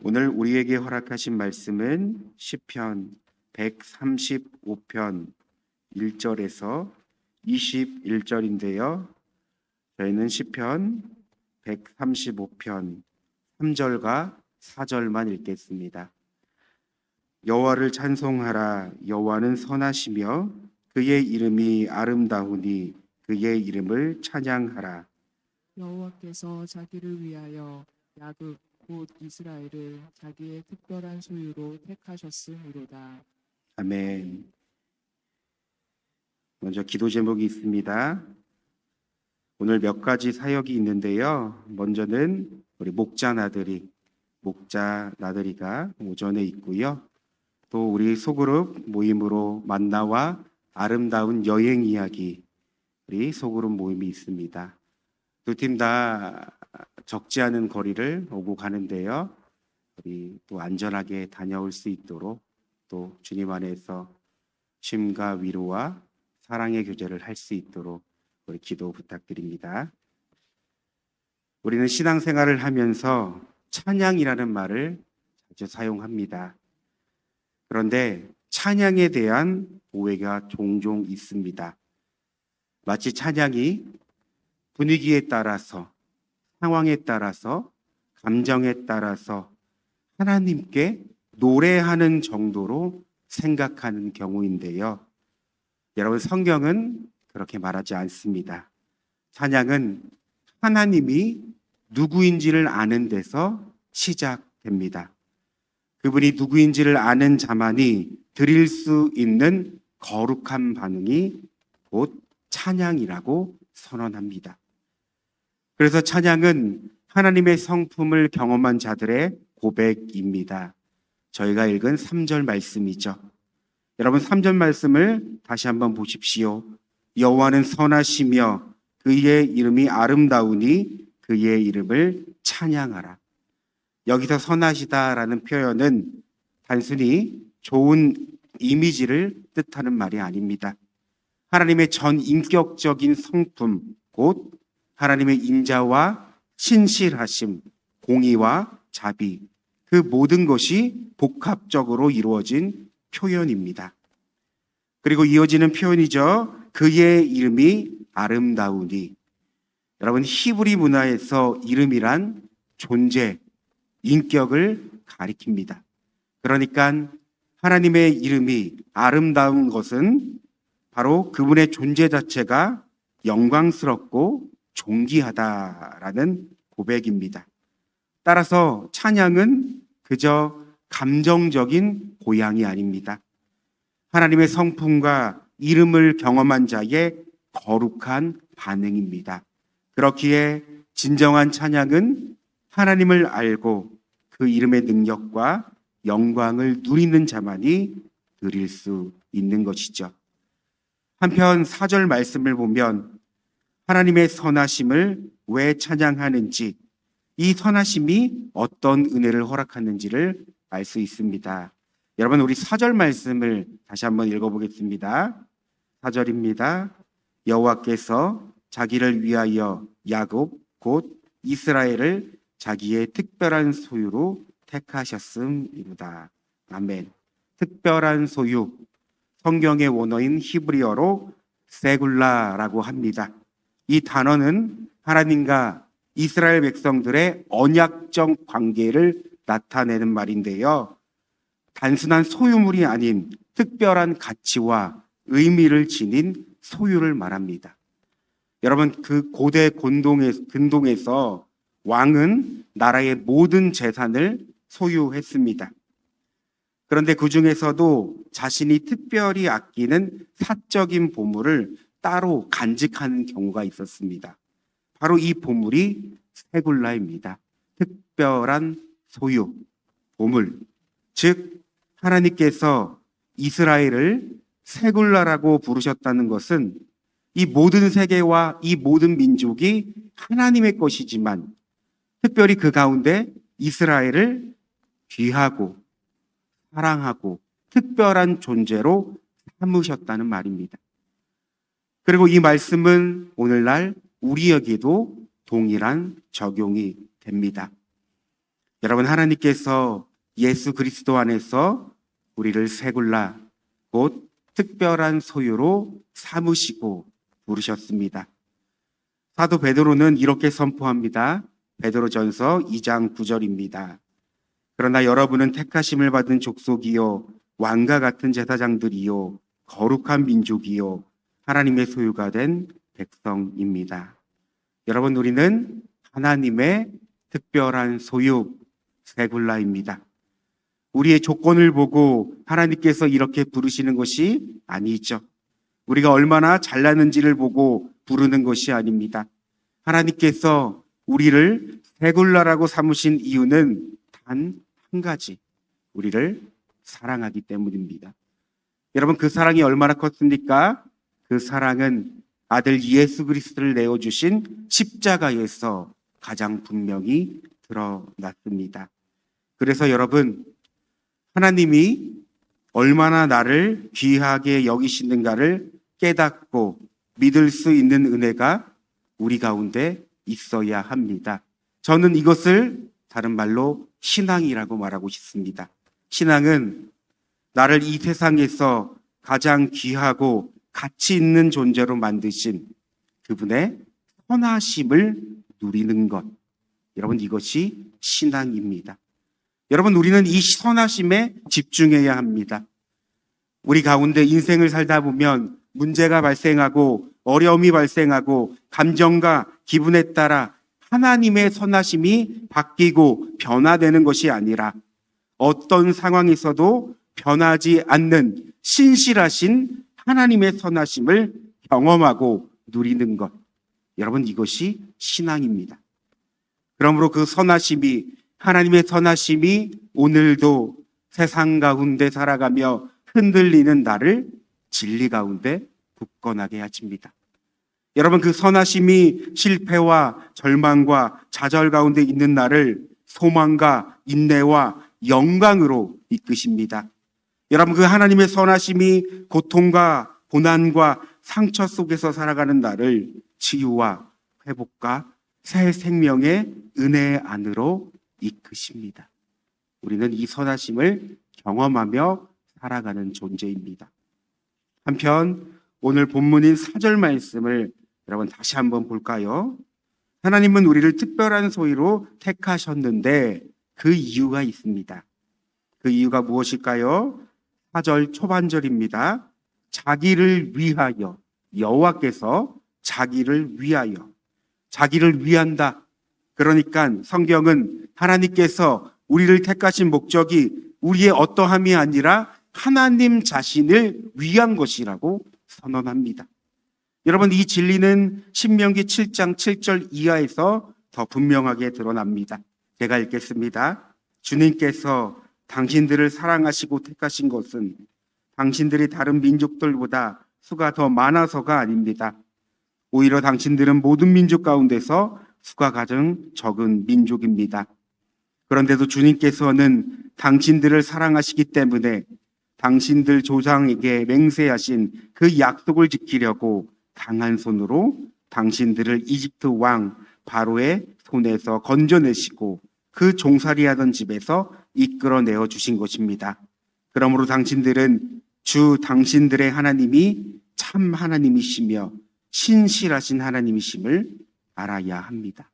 오늘 우리에게 허락하신 말씀은 시편 135편 1절에서 21절인데요. 저희는 시편 135편 3절과 4절만 읽겠습니다. 여호와를 찬송하라 여호와는 선하시며 그의 이름이 아름다우니 그의 이름을 찬양하라. 여호와께서 자기를 위하여 야곱 곧 이스라엘을 자기의 특별한 소유로 택하셨음이로다. 아멘. 먼저 기도 제목이 있습니다. 오늘 몇 가지 사역이 있는데요. 먼저는 우리 목자 나들이, 목자 나들이가 오전에 있고요. 또 우리 소그룹 모임으로 만나와 아름다운 여행 이야기, 우리 소그룹 모임이 있습니다. 두 팀 다 적지 않은 거리를 오고 가는데요. 우리 또 안전하게 다녀올 수 있도록 또 주님 안에서 쉼과 위로와 사랑의 교제를 할 수 있도록 우리 기도 부탁드립니다. 우리는 신앙생활을 하면서 찬양이라는 말을 자주 사용합니다. 그런데 찬양에 대한 오해가 종종 있습니다. 마치 찬양이 분위기에 따라서, 상황에 따라서, 감정에 따라서 하나님께 노래하는 정도로 생각하는 경우인데요. 여러분, 성경은 그렇게 말하지 않습니다. 찬양은 하나님이 누구인지를 아는 데서 시작됩니다. 그분이 누구인지를 아는 자만이 드릴 수 있는 거룩한 반응이 곧 찬양이라고 선언합니다. 그래서 찬양은 하나님의 성품을 경험한 자들의 고백입니다. 저희가 읽은 3절 말씀이죠. 여러분 3절 말씀을 다시 한번 보십시오. 여호와는 선하시며 그의 이름이 아름다우니 그의 이름을 찬양하라. 여기서 선하시다라는 표현은 단순히 좋은 이미지를 뜻하는 말이 아닙니다. 하나님의 전 인격적인 성품, 곧 하나님의 인자와 신실하심, 공의와 자비, 그 모든 것이 복합적으로 이루어진 표현입니다. 그리고 이어지는 표현이죠. 그의 이름이 아름다우니. 여러분, 히브리 문화에서 이름이란 존재, 인격을 가리킵니다. 그러니까 하나님의 이름이 아름다운 것은 바로 그분의 존재 자체가 영광스럽고 존귀하다라는 고백입니다. 따라서 찬양은 그저 감정적인 고향이 아닙니다. 하나님의 성품과 이름을 경험한 자의 거룩한 반응입니다. 그렇기에 진정한 찬양은 하나님을 알고 그 이름의 능력과 영광을 누리는 자만이 누릴 수 있는 것이죠. 한편 사절 말씀을 보면 하나님의 선하심을 왜 찬양하는지 이 선하심이 어떤 은혜를 허락하는지를 알 수 있습니다. 여러분 우리 사절 말씀을 다시 한번 읽어보겠습니다. 사절입니다. 여호와께서 자기를 위하여 야곱 곧 이스라엘을 자기의 특별한 소유로 택하셨음이로다. 아멘. 특별한 소유. 성경의 원어인 히브리어로 세굴라라고 합니다. 이 단어는 하나님과 이스라엘 백성들의 언약적 관계를 나타내는 말인데요. 단순한 소유물이 아닌 특별한 가치와 의미를 지닌 소유를 말합니다. 여러분, 그 고대 곤동에, 근동에서 왕은 나라의 모든 재산을 소유했습니다. 그런데 그 중에서도 자신이 특별히 아끼는 사적인 보물을 따로 간직하는 경우가 있었습니다. 바로 이 보물이 세굴라입니다. 특별한 소유, 보물. 즉, 하나님께서 이스라엘을 세굴라라고 부르셨다는 것은 이 모든 세계와 이 모든 민족이 하나님의 것이지만 특별히 그 가운데 이스라엘을 귀하고 사랑하고 특별한 존재로 삼으셨다는 말입니다. 그리고 이 말씀은 오늘날 우리에게도 동일한 적용이 됩니다. 여러분 하나님께서 예수 그리스도 안에서 우리를 세굴라 곧 특별한 소유로 삼으시고 부르셨습니다. 사도 베드로는 이렇게 선포합니다. 베드로전서 2장 9절입니다. 그러나 여러분은 택하심을 받은 족속이요 왕과 같은 제사장들이요 거룩한 민족이요 하나님의 소유가 된 백성입니다. 여러분 우리는 하나님의 특별한 소유 세굴라입니다. 우리의 조건을 보고 하나님께서 이렇게 부르시는 것이 아니죠. 우리가 얼마나 잘나는지를 보고 부르는 것이 아닙니다. 하나님께서 우리를 세굴라라고 삼으신 이유는 단 한 가지. 우리를 사랑하기 때문입니다. 여러분 그 사랑이 얼마나 컸습니까? 그 사랑은 아들 예수 그리스도를 내어 주신 십자가에서 가장 분명히 드러났습니다. 그래서 여러분 하나님이 얼마나 나를 귀하게 여기시는가를 깨닫고 믿을 수 있는 은혜가 우리 가운데 있어야 합니다. 저는 이것을 다른 말로 신앙이라고 말하고 싶습니다. 신앙은 나를 이 세상에서 가장 귀하고 가치 있는 존재로 만드신 그분의 선하심을 누리는 것. 여러분 이것이 신앙입니다. 여러분 우리는 이 선하심에 집중해야 합니다. 우리 가운데 인생을 살다 보면 문제가 발생하고 어려움이 발생하고 감정과 기분에 따라 하나님의 선하심이 바뀌고 변화되는 것이 아니라 어떤 상황에서도 변하지 않는 신실하신 하나님의 선하심을 경험하고 누리는 것. 여러분 이것이 신앙입니다. 그러므로 그 선하심이 하나님의 선하심이 오늘도 세상 가운데 살아가며 흔들리는 나를 진리 가운데 굳건하게 하십니다. 여러분 그 선하심이 실패와 절망과 좌절 가운데 있는 나를 소망과 인내와 영광으로 이끄십니다. 여러분 그 하나님의 선하심이 고통과 고난과 상처 속에서 살아가는 나를 치유와 회복과 새 생명의 은혜 안으로 이끄십니다. 우리는 이 선하심을 경험하며 살아가는 존재입니다. 한편 오늘 본문인 4절 말씀을 여러분 다시 한번 볼까요? 하나님은 우리를 특별한 소위로 택하셨는데 그 이유가 있습니다. 그 이유가 무엇일까요? 4절 초반절입니다. 자기를 위하여 여호와께서 자기를 위하여 자기를 위한다. 그러니까 성경은 하나님께서 우리를 택하신 목적이 우리의 어떠함이 아니라 하나님 자신을 위한 것이라고 선언합니다. 여러분 이 진리는 신명기 7장 7절 이하에서 더 분명하게 드러납니다. 제가 읽겠습니다. 주님께서 당신들을 사랑하시고 택하신 것은 당신들이 다른 민족들보다 수가 더 많아서가 아닙니다. 오히려 당신들은 모든 민족 가운데서 수가 가장 적은 민족입니다. 그런데도 주님께서는 당신들을 사랑하시기 때문에 당신들 조상에게 맹세하신 그 약속을 지키려고 강한 손으로 당신들을 이집트 왕 바로의 손에서 건져내시고 그 종살이하던 집에서 이끌어내어 주신 것입니다. 그러므로 당신들은 주 당신들의 하나님이 참 하나님이시며 신실하신 하나님이심을 알아야 합니다.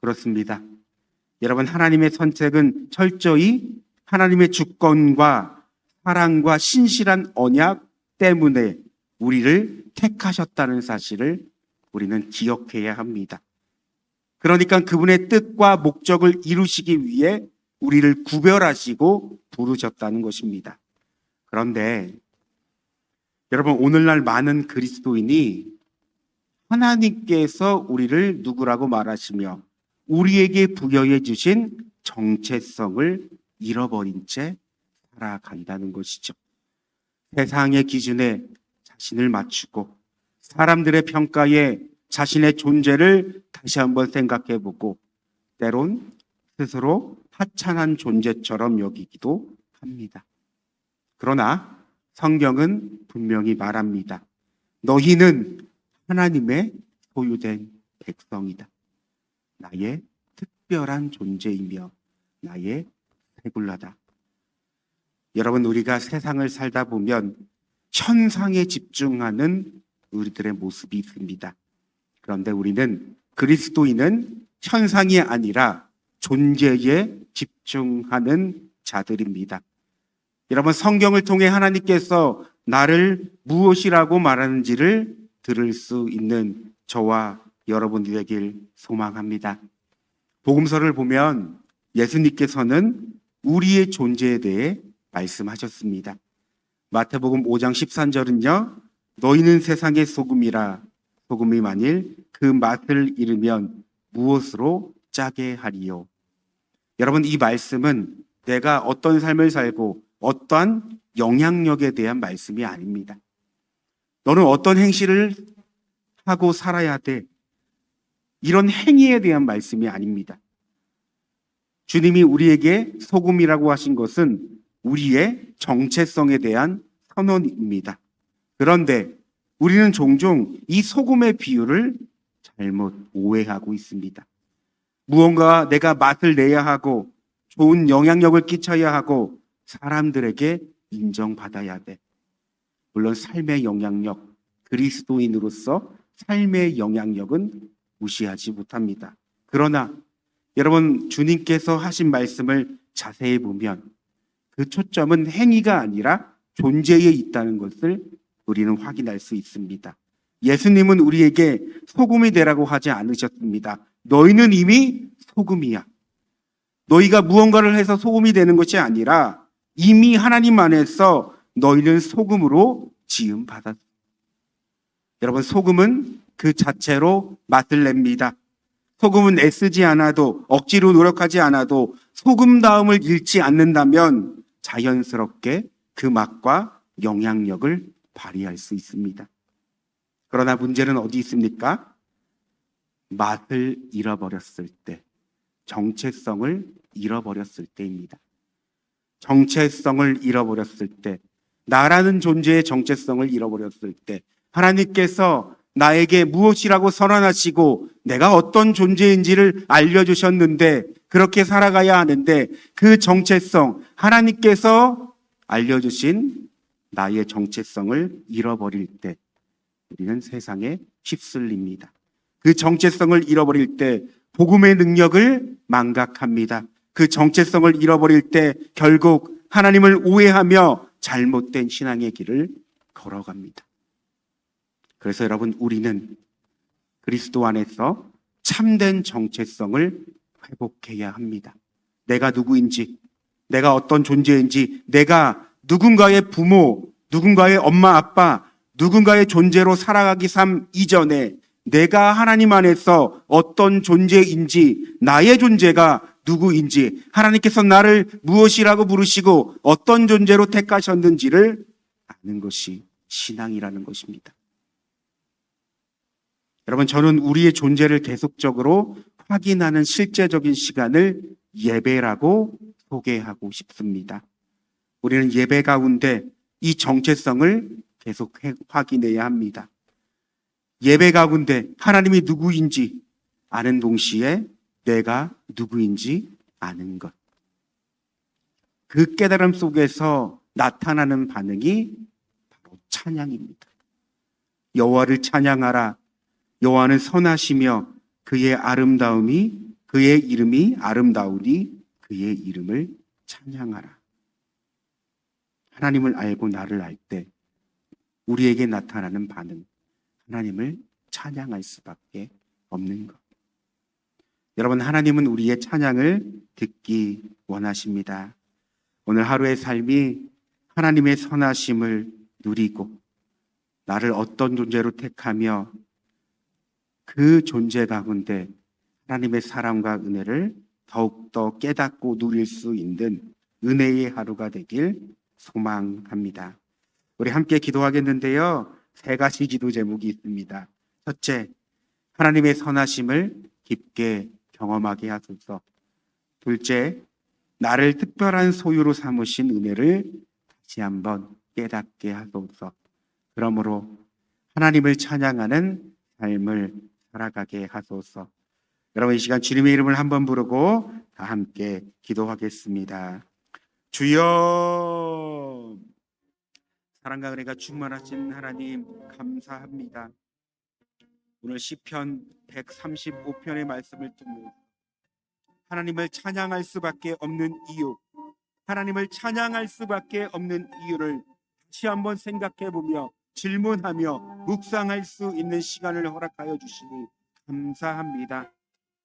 그렇습니다. 여러분, 하나님의 선택은 철저히 하나님의 주권과 사랑과 신실한 언약 때문에 우리를 택하셨다는 사실을 우리는 기억해야 합니다. 그러니까 그분의 뜻과 목적을 이루시기 위해 우리를 구별하시고 부르셨다는 것입니다. 그런데 여러분, 오늘날 많은 그리스도인이 하나님께서 우리를 누구라고 말하시며 우리에게 부여해 주신 정체성을 잃어버린 채 살아간다는 것이죠. 세상의 기준에 자신을 맞추고 사람들의 평가에 자신의 존재를 다시 한번 생각해 보고 때론 스스로 하찮은 존재처럼 여기기도 합니다. 그러나 성경은 분명히 말합니다. 너희는 하나님의 소유된 백성이다. 나의 특별한 존재이며 나의 세굴러다. 여러분 우리가 세상을 살다 보면 현상에 집중하는 우리들의 모습이 있습니다. 그런데 우리는 그리스도인은 현상이 아니라 존재에 집중하는 자들입니다. 여러분 성경을 통해 하나님께서 나를 무엇이라고 말하는지를 들을 수 있는 저와 여러분이 되길 소망합니다. 복음서를 보면 예수님께서는 우리의 존재에 대해 말씀하셨습니다. 마태복음 5장 13절은요. 너희는 세상의 소금이라 소금이 만일 그 맛을 잃으면 무엇으로 짜게 하리요. 여러분 이 말씀은 내가 어떤 삶을 살고 어떠한 영향력에 대한 말씀이 아닙니다. 너는 어떤 행실을 하고 살아야 돼. 이런 행위에 대한 말씀이 아닙니다. 주님이 우리에게 소금이라고 하신 것은 우리의 정체성에 대한 선언입니다. 그런데 우리는 종종 이 소금의 비유를 잘못 오해하고 있습니다. 무언가 내가 맛을 내야 하고 좋은 영향력을 끼쳐야 하고 사람들에게 인정받아야 돼. 물론 삶의 영향력, 그리스도인으로서 삶의 영향력은 무시하지 못합니다. 그러나 여러분 주님께서 하신 말씀을 자세히 보면 그 초점은 행위가 아니라 존재에 있다는 것을 우리는 확인할 수 있습니다. 예수님은 우리에게 소금이 되라고 하지 않으셨습니다. 너희는 이미 소금이야. 너희가 무언가를 해서 소금이 되는 것이 아니라 이미 하나님 안에서 너희는 소금으로 지음 받았. 여러분 소금은 그 자체로 맛을 냅니다. 소금은 애쓰지 않아도 억지로 노력하지 않아도 소금다움을 잃지 않는다면 자연스럽게 그 맛과 영향력을 발휘할 수 있습니다. 그러나 문제는 어디 있습니까? 맛을 잃어버렸을 때, 정체성을 잃어버렸을 때입니다. 정체성을 잃어버렸을 때, 나라는 존재의 정체성을 잃어버렸을 때, 하나님께서 나에게 무엇이라고 선언하시고 내가 어떤 존재인지를 알려주셨는데 그렇게 살아가야 하는데 그 정체성, 하나님께서 알려주신 나의 정체성을 잃어버릴 때 우리는 세상에 휩쓸립니다. 그 정체성을 잃어버릴 때 복음의 능력을 망각합니다. 그 정체성을 잃어버릴 때 결국 하나님을 오해하며 잘못된 신앙의 길을 걸어갑니다. 그래서 여러분 우리는 그리스도 안에서 참된 정체성을 회복해야 합니다. 내가 누구인지, 내가 어떤 존재인지, 내가 누군가의 부모, 누군가의 엄마, 아빠, 누군가의 존재로 살아가기 삶 이전에 내가 하나님 안에서 어떤 존재인지, 나의 존재가 누구인지, 하나님께서 나를 무엇이라고 부르시고 어떤 존재로 택하셨는지를 아는 것이 신앙이라는 것입니다. 여러분, 저는 우리의 존재를 계속적으로 확인하는 실제적인 시간을 예배라고 소개하고 싶습니다. 우리는 예배 가운데 이 정체성을 계속 확인해야 합니다. 예배 가운데 하나님이 누구인지 아는 동시에 내가 누구인지 아는 것. 그 깨달음 속에서 나타나는 반응이 바로 찬양입니다. 여호와를 찬양하라. 여호와는 선하시며 그의 아름다움이 그의 이름이 아름다우니 그의 이름을 찬양하라. 하나님을 알고 나를 알 때 우리에게 나타나는 반응, 하나님을 찬양할 수밖에 없는 것. 여러분, 하나님은 우리의 찬양을 듣기 원하십니다. 오늘 하루의 삶이 하나님의 선하심을 누리고 나를 어떤 존재로 택하며 그 존재 가운데 하나님의 사랑과 은혜를 더욱더 깨닫고 누릴 수 있는 은혜의 하루가 되길 소망합니다. 우리 함께 기도하겠는데요. 세 가지 기도 제목이 있습니다. 첫째, 하나님의 선하심을 깊게 경험하게 하소서. 둘째, 나를 특별한 소유로 삼으신 은혜를 다시 한번 깨닫게 하소서. 그러므로 하나님을 찬양하는 삶을 살아가게 하소서. 여러분 이 시간 주님의 이름을 한번 부르고 다 함께 기도하겠습니다. 주여 사랑과 은혜가 충만하신 하나님 감사합니다. 오늘 시편 135편의 말씀을 통해 하나님을 찬양할 수밖에 없는 이유, 하나님을 찬양할 수밖에 없는 이유를 다시 한번 생각해 보며 질문하며 묵상할 수 있는 시간을 허락하여 주시니 감사합니다.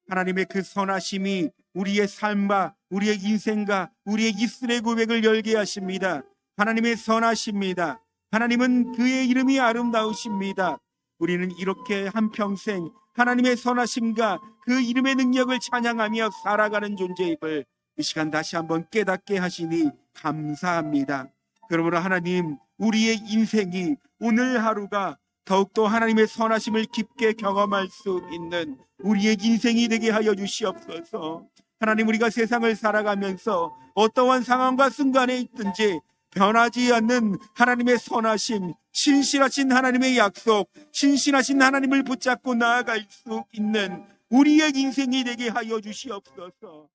하나님의 그 선하심이 우리의 삶과 우리의 인생과 우리의 이슬의 고백을 열게 하십니다. 하나님의 선하십니다. 하나님은 그의 이름이 아름다우십니다. 우리는 이렇게 한평생 하나님의 선하심과 그 이름의 능력을 찬양하며 살아가는 존재임을 이 시간 다시 한번 깨닫게 하시니 감사합니다. 그러므로 하나님, 우리의 인생이 오늘 하루가 더욱더 하나님의 선하심을 깊게 경험할 수 있는 우리의 인생이 되게 하여 주시옵소서. 하나님 우리가 세상을 살아가면서 어떠한 상황과 순간에 있든지 변하지 않는 하나님의 선하심, 신실하신 하나님의 약속, 신실하신 하나님을 붙잡고 나아갈 수 있는 우리의 인생이 되게 하여 주시옵소서.